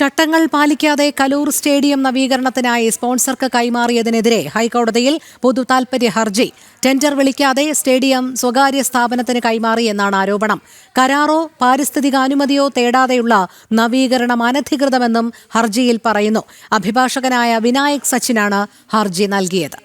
ചട്ടങ്ങൾ പാലിക്കാതെ കലൂർ സ്റ്റേഡിയം നവീകരണത്തിനായി സ്പോൺസർക്ക് കൈമാറിയതിനെതിരെ ഹൈക്കോടതിയിൽ പൊതു താൽപര്യ ഹർജി. ടെൻഡർ വിളിക്കാതെ സ്റ്റേഡിയം സ്വകാര്യ സ്ഥാപനത്തിന് കൈമാറി എന്നാണ് ആരോപണം. കരാറോ പാരിസ്ഥിതികാനുമതിയോ തേടാതെയുള്ള നവീകരണം അനധികൃതമെന്നും ഹർജിയിൽ പറയുന്നു. അഭിഭാഷകനായ വിനായക് സച്ചിനാണ് ഹർജി നൽകിയത്.